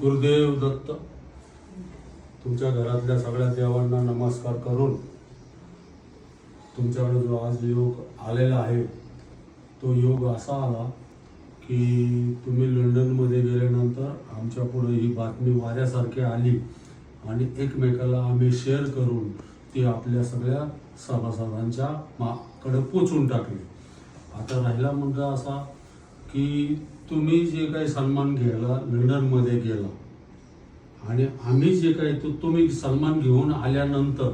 गुरुदेव दत्त तुमच्या घरातल्या सगळ्या देवांना नमस्कार करून तुमच्याकडे जो आज योग आलेला आहे तो योग असा आला की तुम्ही लंडनमध्ये गेल्यानंतर आमच्या पुढे ही बातमी वाऱ्यासारखी आली आणि एकमेकाला आम्ही शेअर करून ती आपल्या सगळ्या सभासदांच्या माकडे पोचून टाकली. आता राहिला मुद्दा असा की तुम्ही जे काही सन्मान घ्यायला लंडनमध्ये गेला आणि आम्ही जे काही तो तुम्ही सन्मान घेऊन आल्यानंतर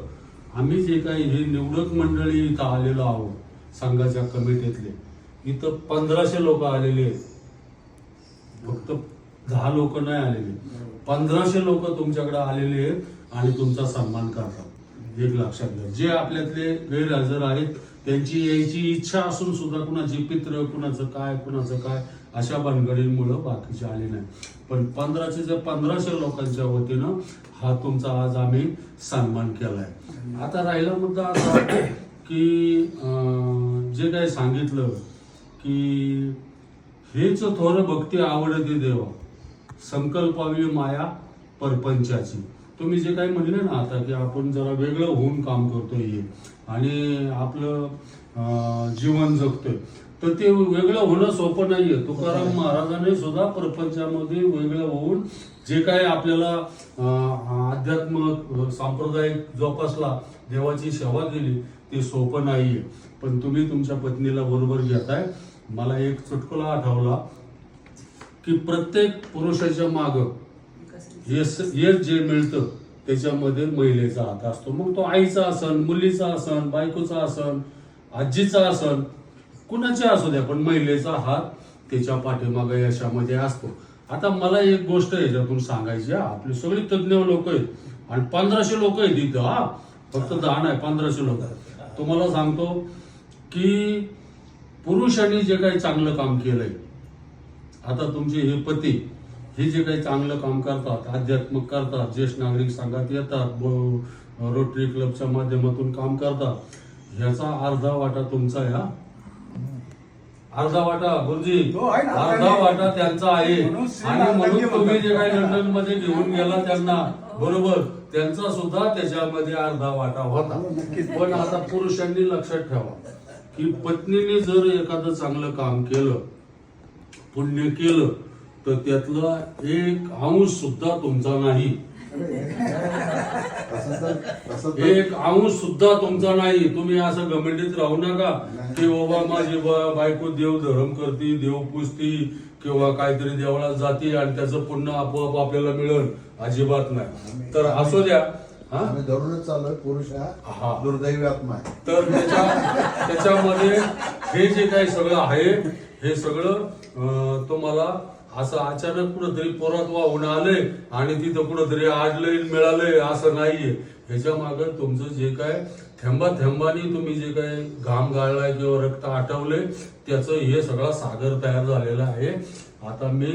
आम्ही जे काही हे निवडक मंडळी इथं आलेलो आहोत संघाच्या कमिटीतले इथं पंधराशे लोक आलेले आहेत. फक्त दहा लोक नाही आलेले. पंधराशे लोक तुमच्याकडे आलेले आहेत आणि तुमचा सन्मान करतात. एक लक्षात घ्या. जे आपल्यातले गैरहजर आहेत त्यांची यायची इच्छा असून सुद्धा कुणाची पित्र कुणाचं काय कुणाचं काय अशा भानगडींमुळं बाकीचे आले नाही. पण पंधराशे जे पंधराशे लोकांच्या वतीनं हा तुमचा आज आम्ही सन्मान केलाय. आता राहिला मुद्दा असा की अं, जे काही सांगितलं की हेच थोर भक्ती आवडते देवा. संकल्पावी माया परपंचाची. तुम्ही जे काही म्हणले ना आता की आपण जरा वेगळं होऊन काम करतोय हे. आणि आपलं अं, जीवन जगतोय. तर ते वेगळं होणं सोपं नाहीये. तुकाराम महाराजांनी सुद्धा प्रपंचामध्ये वेगळं होऊन जे काही आपल्याला अध्यात्म सांप्रदायिक जोपासला देवाची सेवा केली ते सोपं नाहीये. पण तुम्ही तुमच्या पत्नीला बरोबर घेताय. मला एक चुटकुला आठवला की प्रत्येक पुरुषाच्या माग यश यश जे मिळतं त्याच्यामध्ये महिलेचा हात असतो. मग तो आईचा असन मुलीचा असन बायकोचा असन आजीचा असन कुणाचे असू द्या पण महिलेचा हात त्याच्या पाठीमागे यशामध्ये असतो. आता मला एक गोष्ट याच्यातून सांगायची हा आपली सगळी तज्ज्ञ लोक आहेत. आणि पंधराशे लोक आहेत इथं हा. फक्त दहा नाही पंधराशे लोक तुम्हाला सांगतो की पुरुषांनी जे काही चांगलं काम केलंय आता तुमचे हे पती हे जे काही चांगलं काम करतात आध्यात्मक करतात ज्येष्ठ नागरिक संघात येतात रोटरी क्लबच्या माध्यमातून काम करतात ह्याचा अर्धा वाटा तुमचा या अर्धा वाटा गुरुजी हो. अर्धा वाटा त्यांचा आहे आणि म्हणून तुम्ही जे काही. लंडनमध्ये घेऊन गेला त्यांना बरोबर त्यांचा सुद्धा त्याच्यामध्ये अर्धा वाटा होता हो. पण आता पुरुषांनी लक्षात ठेवा की पत्नीने जर एखादं चांगलं काम केलं पुण्य केलं तर त्यातला एक अंश सुद्धा तुमचा नाही एक अंश सुद्धा तुमचा नाही. तुम्ही असं गमेंटीत राहू नका की बाबा माझी बायको देव धर्म करती देव पुजती किंवा काहीतरी देवळात जाती आणि त्याचं पुण्य आपोआप आपल्याला मिळेल. अजिबात नाही. तर असू द्या. हा? धरूनच चाललोय पुरुष हा. दुर्दैवी आत्मा आहे. तर त्याच्या त्याच्यामध्ये हे जे काही सगळं आहे हे सगळं तुम्हाला असं अचानक कुठंतरी पोरात वाहून आलंय आणि तिथं कुठंतरी आडलंय मिळालंय असं नाहीये. ह्याच्या मागे तुमचं जे काय थेंबा थेंबानी तुम्ही जे काय घाम गाळलाय किंवा रक्त आटवलंय त्याचं हे सगळा सागर तयार झालेला आहे. आता मी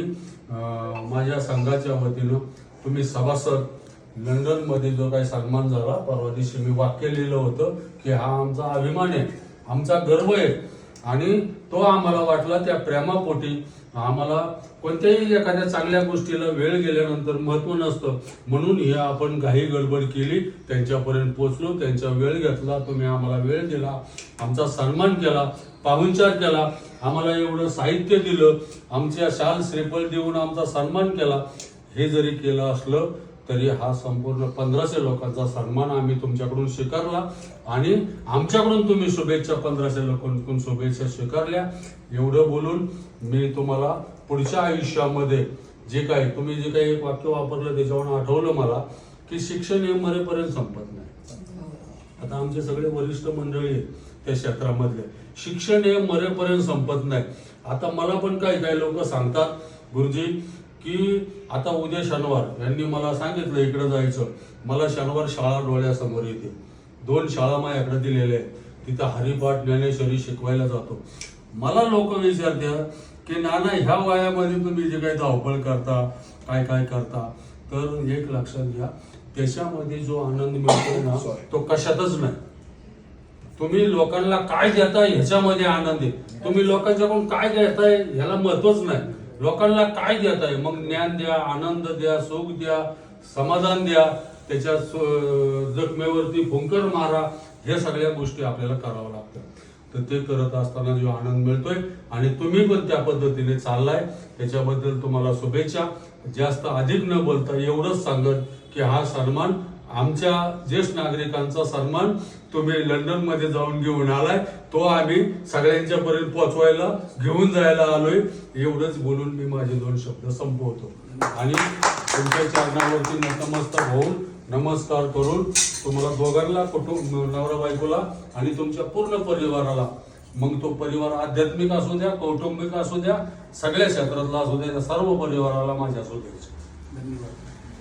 माझ्या संघाच्या वतीनं तुम्ही सभासद लंडनमध्ये जो काही सन्मान झाला परवा दिवशी मी वाक्य लिहिलं होतं की हा आमचा अभिमान आहे आमचा गर्व आहे. आणि तो आम्हाला वाटला त्या प्रेमापोटी. आम्हाला कोणत्याही एखाद्या चांगल्या गोष्टीला वेळ गेल्यानंतर महत्त्व नसतं. म्हणून हे आपण घाई गडबड केली. त्यांच्यापर्यंत पोचलो त्यांचा वेळ घेतला. तुम्ही आम्हाला वेळ दिला. आमचा सन्मान केला. पाहुणचार केला. आम्हाला एवढं साहित्य दिलं. आमच्या शाल श्रीफळ देऊन आमचा सन्मान केला. हे जरी केलं असलं तरी हा संपूर्ण पंधराशे लोकांचा सन्मान आम्ही तुमच्याकडून स्वीकारला. आणि आमच्याकडून तुम्ही शुभेच्छा पंधराशे लोकांकडून शुभेच्छा स्वीकारल्या. एवढं बोलून मी तुम्हाला पुढच्या आयुष्यामध्ये जे काही तुम्ही जे काही एक वाक्य वापरलं त्याच्यावर आठवलं मला की शिक्षण हे मरेपर्यंत संपत नाही. आता आमचे सगळे वरिष्ठ मंडळी आहेत त्या क्षेत्रामधले. शिक्षण हे मरेपर्यंत संपत नाही. आता मला पण काही काही लोक सांगतात गुरुजी की आता उद्या शनिवार यांनी मला सांगितलं इकडं जायचं. मला शनिवार शाळा डोळ्यासमोर येते. दोन शाळा माझ्याकडे दिलेल्या आहेत. तिथं हरिपाठ ज्ञानेश्वरी शिकवायला जातो. मला लोक विचारतात की नाना ह्या वयामध्ये तुम्ही जे काही धावपळ करता काय काय करता? तर एक लक्षात घ्या त्याच्यामध्ये जो आनंद मिळतो ना तो कशातच नाही. तुम्ही लोकांना काय देताय ह्याच्यामध्ये आनंद आहे. तुम्ही लोकांच्याकडून काय घेताय ह्याला महत्वच नाही. लोकांना काय देत आहे? मग ज्ञान द्या आनंद द्या सुख द्या समाधान द्या त्याच्या जखमेवरती फुंकर मारा हे सगळ्या गोष्टी आपल्याला कराव्या लागतात तर ते करत असताना जो आनंद मिळतोय आणि तुम्ही पण त्या पद्धतीने चाललाय त्याच्याबद्दल तुम्हाला शुभेच्छा. जास्त अधिक न बोलता एवढंच सांगत की हा सन्मान आमच्या ज्येष्ठ नागरिकांचा सन्मान तुम्ही लंडनमध्ये जाऊन घेऊन आलाय. तो आम्ही सगळ्यांच्या पर्यंत पोहोचवायला घेऊन जायला आलोय. एवढंच बोलून मी माझे दोन शब्द संपवतो. आणि तुमच्या चरणावरती नतमस्तक होऊन नमस्कार करून तुम्हाला दोघांना कुटुंब नवरा बायकोला आणि तुमच्या पूर्ण परिवाराला मग तो परिवार आध्यात्मिक असू द्या कौटुंबिक असू द्या सगळ्या क्षेत्रातला असू द्या सर्व परिवाराला माझ्या शुभेच्छा. धन्यवाद.